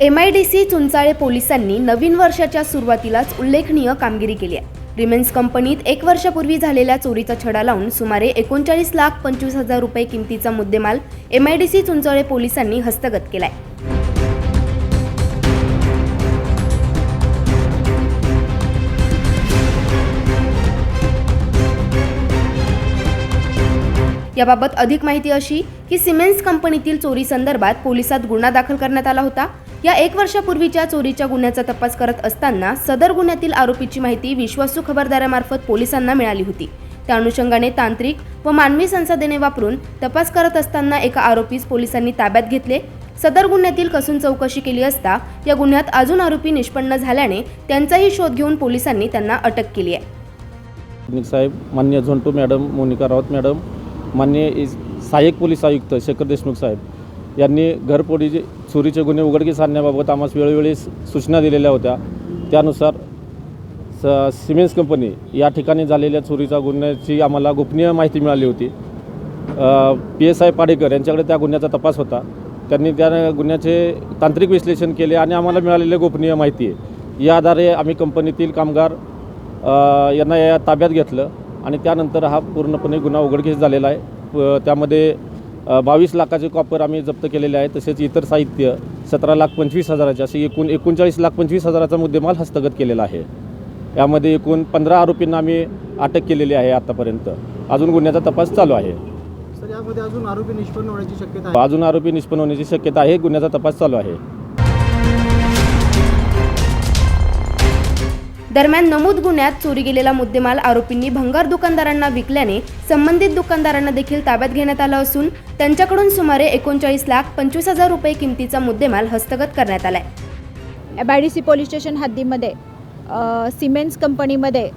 M I D C Chunchale पोलिसांनी नवीन वर्षाच्या सुरुवातीलाच उल्लेखनीय कामगिरी केली आहे. रिमेन्स कंपनीत एक वर्षापूर्वी झालेल्या चोरीचा छडा लावून सुमारे एकोणचाळीस लाख पंचवीस हजार रुपये किमतीचा मुद्देमाल M I D C Chunchale पोलिसांनी हस्तगत केलाय. याबाबत अधिक माहिती अशी की सिमेन्स कंपनीतील चोरी संदर्भात पोलिसात गुन्हा दाखल करण्यात आला होता. या एक वर्षापूर्वीच्या चोरीच्या गुन्ह्याचा तपास करत असताना सदर गुन्ह्यातील आरोपीची माहिती विश्वासू खबरदारामार्फत पोलिसांना मिळाली होती. त्या अनुषंगाने तांत्रिक व मानवी संसाधने वापरून तपास करत असताना एका आरोपीस पोलिसांनी ताब्यात घेतले. सदर गुन्ह्यातील कसून चौकशी केली असता या गुन्ह्यात अजून आरोपी निष्पन्न झाल्याने त्यांचाही शोध घेऊन पोलिसांनी त्यांना अटक केली आहे. साहेब मान्य झोंटू मॅडम मोनिका राऊत मॅडम मान्य सहाय्यक पोलीस आयुक्त शेखर देशमुख साहेब यांनी घरपोडीचे चोरीचे गुन्हे उघडकीस आणण्याबाबत आम्हाला वेळोवेळी सूचना दिलेल्या होत्या. त्यानुसार स सिमेन्स कंपनी या ठिकाणी झालेल्या चोरीच्या गुन्ह्याची आम्हाला गोपनीय माहिती मिळाली होती. पी एस आय पाडेकर यांच्याकडे त्या गुन्ह्याचा तपास होता. त्यांनी त्या गुन्ह्याचे तांत्रिक विश्लेषण केले आणि आम्हाला मिळालेली गोपनीय माहिती आहे. या आधारे आम्ही कंपनीतील कामगार यांना या ताब्यात घेतलं आणि त्यानंतर हा पूर्णपणे गुन्हा उघडकीस झालेला आहे. प- त्यामध्ये बावीस लाखाचे कॉपर आम्ही जप्त केलेले आहे तसेच इतर साहित्य सतरा लाख पंचवीस हजाराचे असे एकूण एकोणचाळीस लाख पंचवीस हजाराचा मुद्देमाल हस्तगत केलेला आहे. यामध्ये एकूण पंधरा आरोपींना आम्ही अटक केलेली आहे आतापर्यंत. अजून गुन्ह्याचा तपास चालू आहे. यामध्ये अजून आरोपी निष्पन्न होण्याची शक्यता आहे. अजून आरोपी निष्पन्न होण्याची शक्यता आहे गुन्ह्याचा तपास चालू आहे. दरम्यान नमूद गुन्ह्यात चोरी गेलेला मुद्देमाल आरोपींनी भंगार दुकानदारांना विकल्याने संबंधित दुकानदारांना देखील ताब्यात घेण्यात आलं असून त्यांच्याकडून सुमारे एकोणचाळीस लाख पंचवीस हजार रुपये किमतीचा मुद्देमाल हस्तगत करण्यात आलाय. बॅडीसी पोलीस स्टेशन हद्दीमध्ये सिमेंट्स कंपनीमध्ये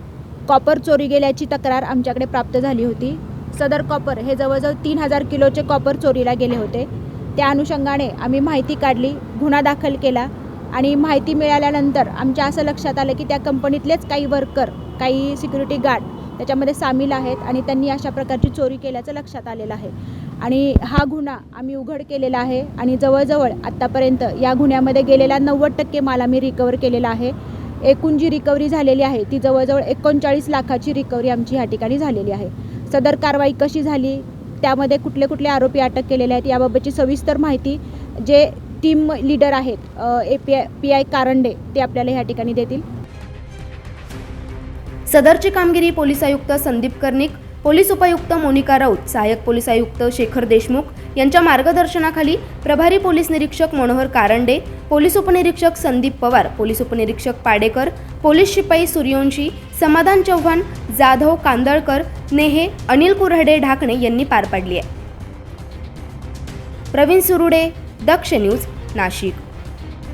कॉपर चोरी गेल्याची तक्रार आमच्याकडे प्राप्त झाली होती. सदर कॉपर हे जवळजवळ तीन हजार किलोचे कॉपर चोरीला गेले होते. त्या अनुषंगाने आम्ही माहिती काढली गुन्हा दाखल केला. आणि माहिती मिळाल्यानंतर आमच्या असं लक्षात आलं की त्या कंपनीतलेच काही वर्कर काही सिक्युरिटी गार्ड त्याच्यामध्ये सामील आहेत आणि त्यांनी अशा प्रकारची चोरी केल्याचं लक्षात आलेलं आहे. आणि हा गुन्हा आम्ही उघड केलेला आहे आणि जवळजवळ आत्तापर्यंत या गुन्ह्यामध्ये गेलेला नव्वद टक्के माल आम्ही रिकवर केलेला आहे. एकूण जी रिकव्हरी झालेली आहे ती जवळजवळ एकोणचाळीस लाखाची रिकव्हरी आमची ह्या ठिकाणी झालेली आहे. सदर कारवाई कशी झाली त्यामध्ये कुठले कुठले आरोपी अटक केलेले आहेत याबाबतची सविस्तर माहिती जे टीम लीडर आहेत A P I P I Karande ते आपल्याला ह्या ठिकाणी देतील. सदरची कामगिरी पोलीस आयुक्त संदीप कर्णिक पोलीस उपायुक्त मोनिका राऊत सहाय्यक पोलीस आयुक्त शेखर देशमुख यांच्या मार्गदर्शनाखाली प्रभारी पोलीस निरीक्षक मनोहर कारंडे पोलीस उपनिरीक्षक संदीप पवार पोलीस उपनिरीक्षक पाडेकर पोलीस शिपाई सूर्यवंशी समाधान चव्हाण जाधव कांदळकर नेहे अनिल कुऱ्हाडे ढाकणे यांनी पार पाडली आहे. प्रवीण सुरुडे दक्ष न्यूज नाशिक.